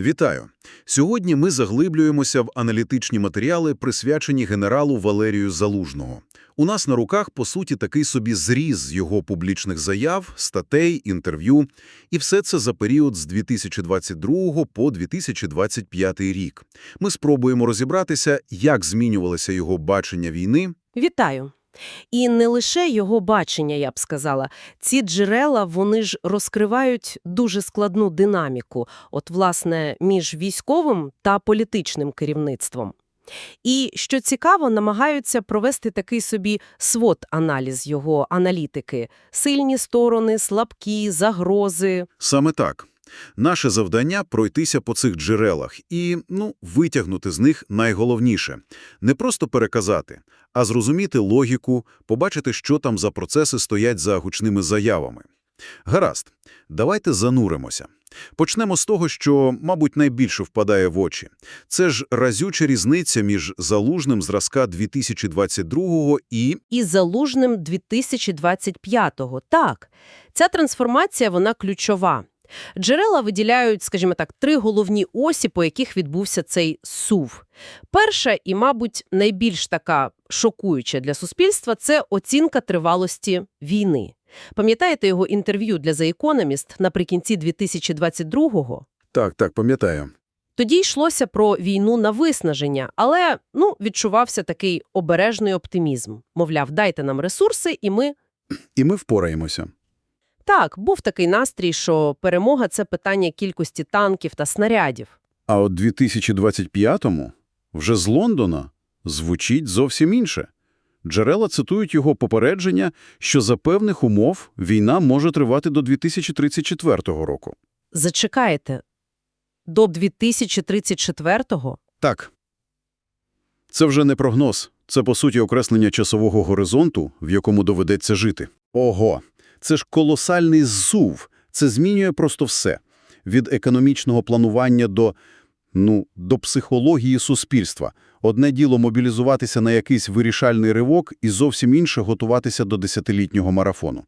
Вітаю! Сьогодні ми заглиблюємося в аналітичні матеріали, присвячені генералу Валерію Залужного. У нас на руках, по суті, такий собі зріз його публічних заяв, статей, інтерв'ю. І все це за період з 2022 по 2025 рік. Ми спробуємо розібратися, як змінювалося його бачення війни, Вітаю. І не лише його бачення, я б сказала. Ці джерела, вони ж розкривають дуже складну динаміку, от, власне, між військовим та політичним керівництвом. І, що цікаво, намагаються провести такий собі свод-аналіз його аналітики. Сильні сторони, слабкі, загрози. Саме так. Наше завдання – пройтися по цих джерелах і, ну, витягнути з них найголовніше. Не просто переказати, а зрозуміти логіку, побачити, що там за процеси стоять за гучними заявами. Гаразд, давайте зануримося. Почнемо з того, що, мабуть, найбільше впадає в очі. Це ж разюча різниця між залужним зразка 2022 і і залужним 2025-го. Так, ця трансформація, вона ключова. Джерела виділяють, скажімо так, три головні осі, по яких відбувся цей сув. Перша і, мабуть, найбільш така шокуюча для суспільства – це оцінка тривалості війни. Пам'ятаєте його інтерв'ю для The Economist наприкінці 2022-го? Так, так, пам'ятаю. Тоді йшлося про війну на виснаження, але ну, відчувався такий обережний оптимізм. Мовляв, дайте нам ресурси, і ми І ми впораємося. Так, був такий настрій, що перемога – це питання кількості танків та снарядів. А от 2025-му вже з Лондона звучить зовсім інше. Джерела цитують його попередження, що за певних умов війна може тривати до 2034 року. Зачекайте, до 2034-го? Так. Це вже не прогноз. Це, по суті, окреслення часового горизонту, в якому доведеться жити. Ого! Це ж колосальний зсув. Це змінює просто все. Від економічного планування до, ну, до психології суспільства. Одне діло мобілізуватися на якийсь вирішальний ривок і зовсім інше готуватися до десятилітнього марафону.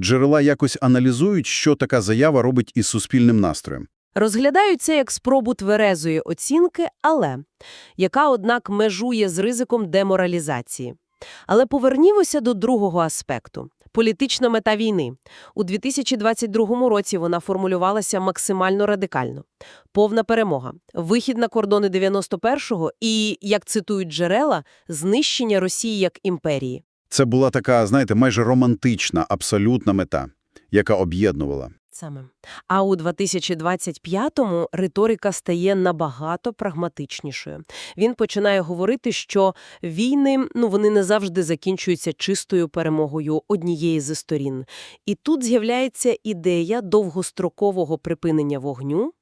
Джерела якось аналізують, що така заява робить із суспільним настроєм. Розглядають це як спробу тверезої оцінки, але яка, однак, межує з ризиком деморалізації. Але повернімося до другого аспекту – політична мета війни. У 2022 році вона формулювалася максимально радикально. Повна перемога, вихід на кордони 91-го і, як цитують джерела, знищення Росії як імперії. Це була така, знаєте, майже романтична, абсолютна мета, яка об'єднувала. Саме. А у 2025-му риторика стає набагато прагматичнішою. Він починає говорити, що війни, ну, вони не завжди закінчуються чистою перемогою однієї зі сторін. І тут з'являється ідея довгострокового припинення вогню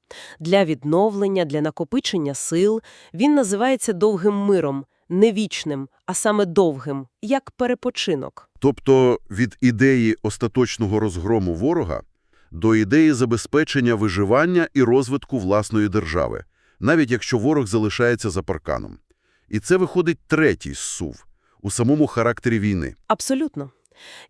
для відновлення, для накопичення сил. Він називається довгим миром, не вічним, а саме довгим, як перепочинок. Тобто від ідеї остаточного розгрому ворога до ідеї забезпечення виживання і розвитку власної держави, навіть якщо ворог залишається за парканом. І це виходить третій зсув у самому характері війни. Абсолютно.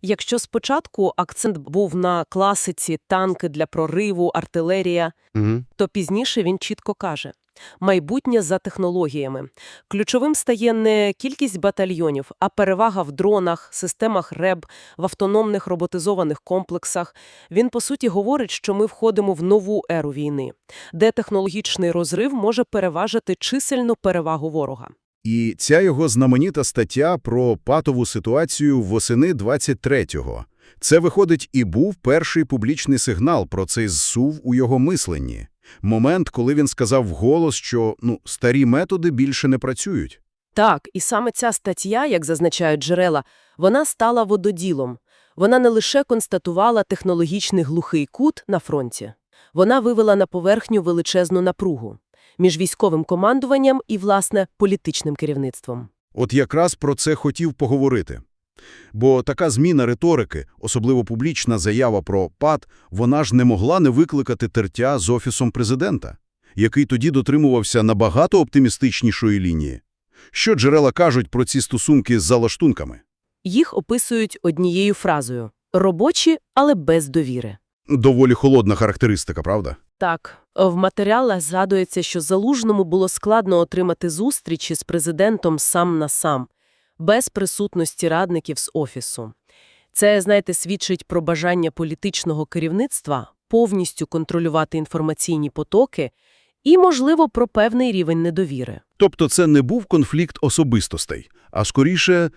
Якщо спочатку акцент був на класиці танки для прориву, артилерія, Угу. то пізніше він чітко каже – майбутнє за технологіями. Ключовим стає не кількість батальйонів, а перевага в дронах, системах РЕБ, в автономних роботизованих комплексах. Він, по суті, говорить, що ми входимо в нову еру війни, де технологічний розрив може переважити чисельну перевагу ворога. І ця його знаменита стаття про патову ситуацію восени 23-го. Це, виходить, і був перший публічний сигнал про цей зсув у його мисленні. Момент, коли він сказав вголос, що ну, старі методи більше не працюють. Так, і саме ця стаття, як зазначають джерела, вона стала вододілом. Вона не лише констатувала технологічний глухий кут на фронті. Вона вивела на поверхню величезну напругу між військовим командуванням і, власне, політичним керівництвом. От якраз про це хотів поговорити. Бо така зміна риторики, особливо публічна заява про ПАД, вона ж не могла не викликати тертя з Офісом президента, який тоді дотримувався набагато оптимістичнішої лінії. Що джерела кажуть про ці стосунки з залаштунками? Їх описують однією фразою – робочі, але без довіри. Доволі холодна характеристика, правда? Так, в матеріалах згадується, що Залужному було складно отримати зустрічі з президентом сам на сам, без присутності радників з офісу. Це, знаєте, свідчить про бажання політичного керівництва повністю контролювати інформаційні потоки і, можливо, про певний рівень недовіри. Тобто це не був конфлікт особистостей, а скоріше е,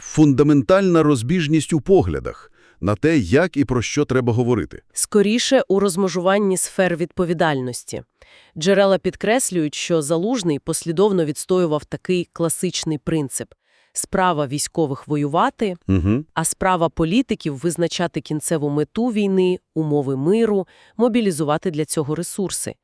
фундаментальна розбіжність у поглядах на те, як і про що треба говорити. Скоріше у розмежуванні сфер відповідальності. Джерела підкреслюють, що Залужний послідовно відстоював такий класичний принцип – справа військових воювати, Угу. а справа політиків визначати кінцеву мету війни, умови миру, мобілізувати для цього ресурси.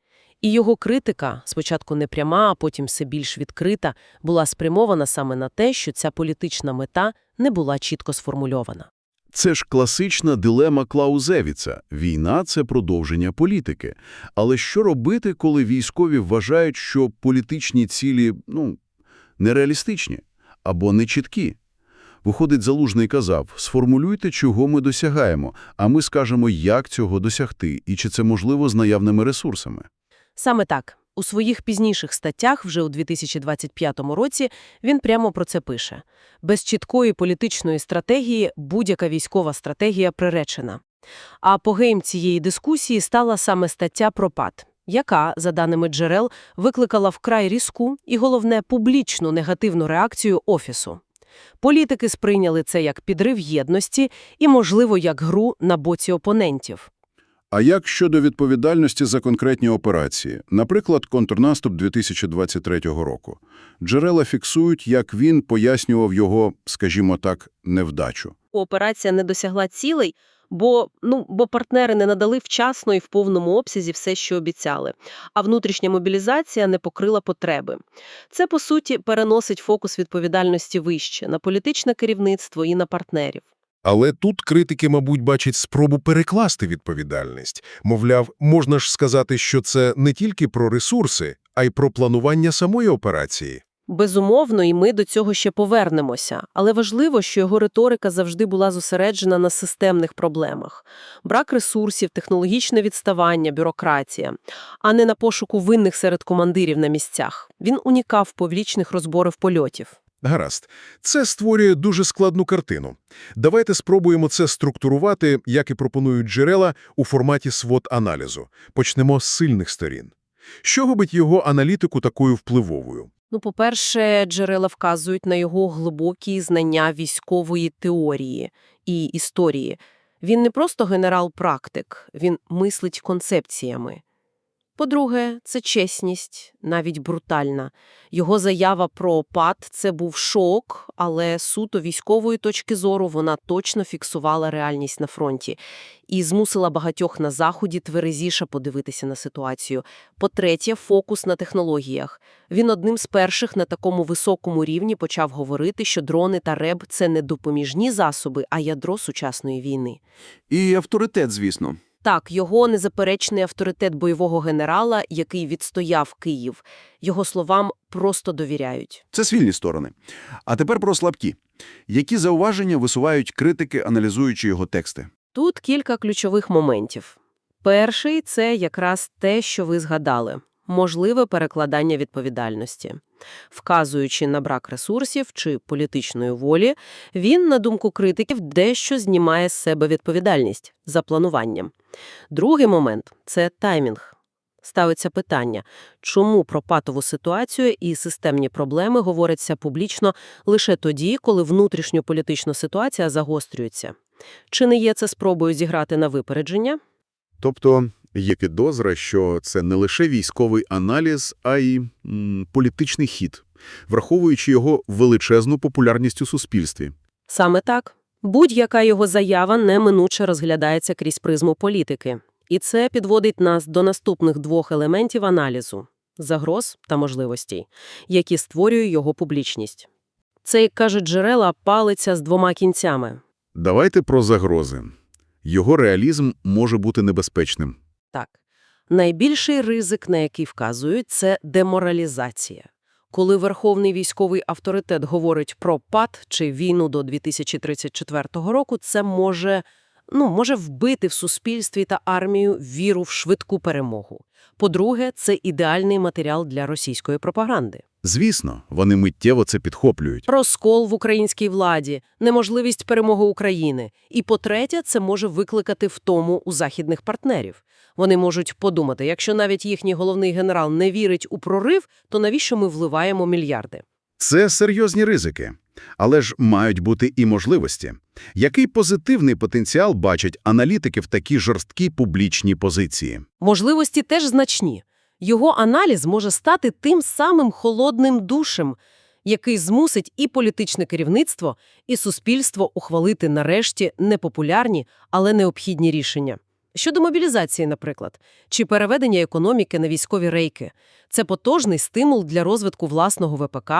І його критика, спочатку не пряма, а потім все більш відкрита, була спрямована саме на те, що ця політична мета не була чітко сформульована. Це ж класична дилема Клаузевіца. Війна – це продовження політики. Але що робити, коли військові вважають, що політичні цілі, ну, нереалістичні або нечіткі? Виходить, Залужний казав, сформулюйте, чого ми досягаємо, а ми скажемо, як цього досягти, і чи це можливо з наявними ресурсами. Саме так. У своїх пізніших статтях, вже у 2025 році, він прямо про це пише. Без чіткої політичної стратегії будь-яка військова стратегія приречена. А апогеєм цієї дискусії стала саме стаття про ПАД, яка, за даними джерел, викликала вкрай різку і, головне, публічну негативну реакцію Офісу. Політики сприйняли це як підрив єдності і, можливо, як гру на боці опонентів. А як щодо відповідальності за конкретні операції, наприклад, контрнаступ 2023 року? Джерела фіксують, як він пояснював його, скажімо так, невдачу. операція не досягла цілей, бо, ну, бо партнери не надали вчасно і в повному обсязі все, що обіцяли, а внутрішня мобілізація не покрила потреби. Це, по суті, переносить фокус відповідальності вище – на політичне керівництво і на партнерів. Але тут критики, мабуть, бачать спробу перекласти відповідальність. Мовляв, можна ж сказати, що це не тільки про ресурси, а й про планування самої операції. Безумовно, і ми до цього ще повернемося. Але важливо, що його риторика завжди була зосереджена на системних проблемах. Брак ресурсів, технологічне відставання, бюрократія, а не на пошуку винних серед командирів на місцях. Він унікав публічних розборів польотів. Гаразд. Це створює дуже складну картину. Давайте спробуємо це структурувати, як і пропонують джерела, у форматі свод-аналізу. Почнемо з сильних сторін. Що робить його аналітику такою впливовою? Ну, по-перше, джерела вказують на його глибокі знання військової теорії і історії. Він не просто генерал-практик, він мислить концепціями. По-друге, це чесність, навіть брутальна. Його заява про ПАД – це був шок, але суто військової точки зору вона точно фіксувала реальність на фронті і змусила багатьох на Заході тверезіше подивитися на ситуацію. По-третє, фокус на технологіях. Він одним з перших на такому високому рівні почав говорити, що дрони та РЕБ – це не допоміжні засоби, а ядро сучасної війни. І авторитет, звісно. Так, його незаперечний авторитет бойового генерала, який відстояв Київ. Його словам просто довіряють. Це свільні сторони. А тепер про слабкі. Які зауваження висувають критики, аналізуючи його тексти? Тут кілька ключових моментів. Перший – це якраз те, що ви згадали – можливе перекладання відповідальності. Вказуючи на брак ресурсів чи політичної волі, він, на думку критиків, дещо знімає з себе відповідальність за плануванням. Другий момент – це таймінг. Ставиться питання, чому про патову ситуацію і системні проблеми говориться публічно лише тоді, коли внутрішньополітична ситуація загострюється. Чи не є це спробою зіграти на випередження? Тобто є підозра, що це не лише військовий аналіз, а й м, політичний хід, враховуючи його величезну популярність у суспільстві. Саме так. Будь-яка його заява неминуче розглядається крізь призму політики. І це підводить нас до наступних двох елементів аналізу – загроз та можливостей, які створює його публічність. Це, як кажуть джерела, палиця з двома кінцями. Давайте про загрози. Його реалізм може бути небезпечним. Так. Найбільший ризик, на який вказують, це деморалізація. Коли верховний військовий авторитет говорить про пад чи війну до 2034 року, це може ну, може вбити в суспільстві та армію віру в швидку перемогу. По-друге, це ідеальний матеріал для російської пропаганди. Звісно, вони миттєво це підхоплюють. Розкол в українській владі, неможливість перемоги України. І по-третє, це може викликати втому у західних партнерів. Вони можуть подумати, якщо навіть їхній головний генерал не вірить у прорив, то навіщо ми вливаємо мільярди? Це серйозні ризики. Але ж мають бути і можливості. Який позитивний потенціал бачать аналітики в такій жорсткій публічній позиції? Можливості теж значні. Його аналіз може стати тим самим холодним душем, який змусить і політичне керівництво, і суспільство ухвалити нарешті непопулярні, але необхідні рішення. Щодо мобілізації, наприклад, чи переведення економіки на військові рейки – це потужний стимул для розвитку власного ВПК,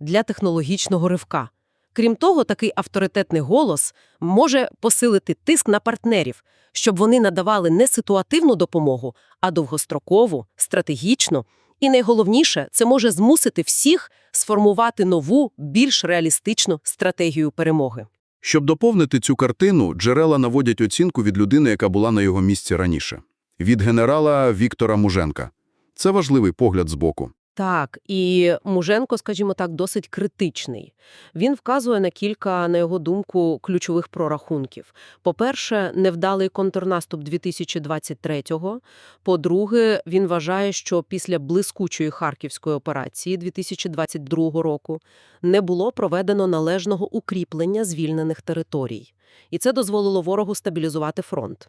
для технологічного ривка. Крім того, такий авторитетний голос може посилити тиск на партнерів, щоб вони надавали не ситуативну допомогу, а довгострокову, стратегічну. І найголовніше, це може змусити всіх сформувати нову, більш реалістичну стратегію перемоги. Щоб доповнити цю картину, джерела наводять оцінку від людини, яка була на його місці раніше. Від генерала Віктора Муженка. Це важливий погляд збоку. Так, і Муженко, скажімо так, досить критичний. Він вказує на кілька, на його думку, ключових прорахунків. По-перше, невдалий контрнаступ 2023-го. По-друге, він вважає, що після блискучої Харківської операції 2022 року не було проведено належного укріплення звільнених територій. І це дозволило ворогу стабілізувати фронт.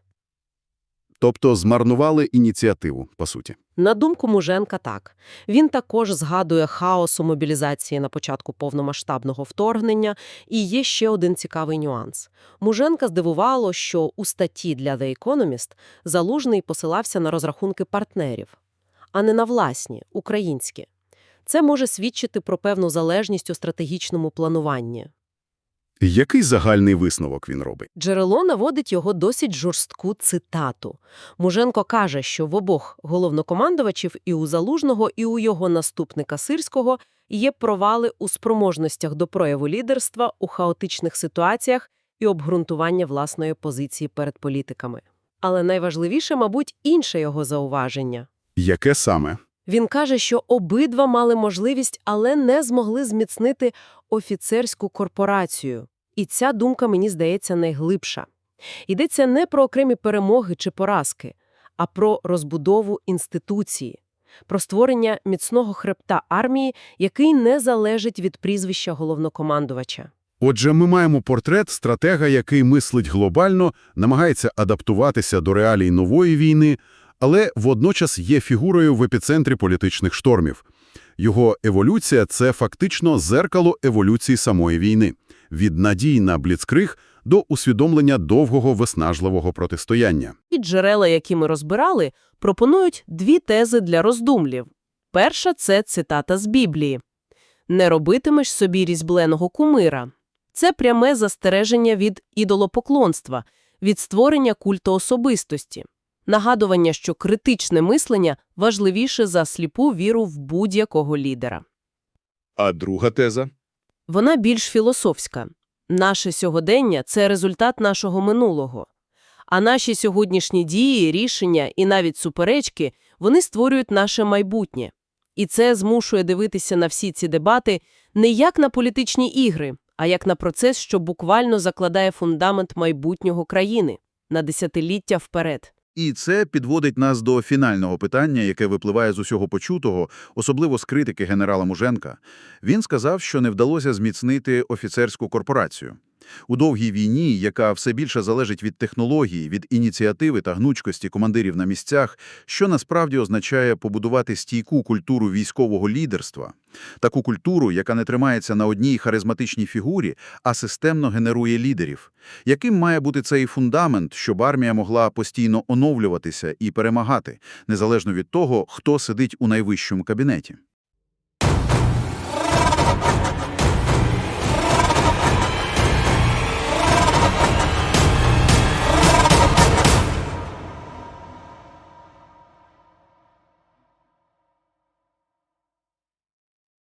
Тобто змарнували ініціативу, по суті. На думку Муженка, так. Він також згадує хаос у мобілізації на початку повномасштабного вторгнення. І є ще один цікавий нюанс. Муженка здивувало, що у статті для The Economist Залужний посилався на розрахунки партнерів, а не на власні, українські. Це може свідчити про певну залежність у стратегічному плануванні. Який загальний висновок він робить? Джерело наводить його досить жорстку цитату. Муженко каже, що в обох головнокомандувачів і у Залужного, і у його наступника Сирського є провали у спроможностях до прояву лідерства у хаотичних ситуаціях і обґрунтування власної позиції перед політиками. Але найважливіше, мабуть, інше його зауваження. Яке саме? Він каже, що обидва мали можливість, але не змогли зміцнити офіцерську корпорацію. І ця думка, мені здається, найглибша. Йдеться не про окремі перемоги чи поразки, а про розбудову інституції, про створення міцного хребта армії, який не залежить від прізвища головнокомандувача. Отже, ми маємо портрет стратега, який мислить глобально, намагається адаптуватися до реалій нової війни, але водночас є фігурою в епіцентрі політичних штормів. Його еволюція – це фактично зеркало еволюції самої війни. Від надій на бліцкриг до усвідомлення довгого виснажливого протистояння. І джерела, які ми розбирали, пропонують дві тези для роздумлів. Перша – це цитата з Біблії. «Не робитимеш собі різьбленого кумира». Це пряме застереження від ідолопоклонства, від створення культу особистості. Нагадування, що критичне мислення важливіше за сліпу віру в будь-якого лідера. А друга теза? Вона більш філософська. Наше сьогодення – це результат нашого минулого. А наші сьогоднішні дії, рішення і навіть суперечки – вони створюють наше майбутнє. І це змушує дивитися на всі ці дебати не як на політичні ігри, а як на процес, що буквально закладає фундамент майбутнього країни на десятиліття вперед. І це підводить нас до фінального питання, яке випливає з усього почутого, особливо з критики генерала Муженка. Він сказав, що не вдалося зміцнити офіцерську корпорацію. У довгій війні, яка все більше залежить від технології, від ініціативи та гнучкості командирів на місцях, що насправді означає побудувати стійку культуру військового лідерства, таку культуру, яка не тримається на одній харизматичній фігурі, а системно генерує лідерів. Яким має бути цей фундамент, щоб армія могла постійно оновлюватися і перемагати, незалежно від того, хто сидить у найвищому кабінеті?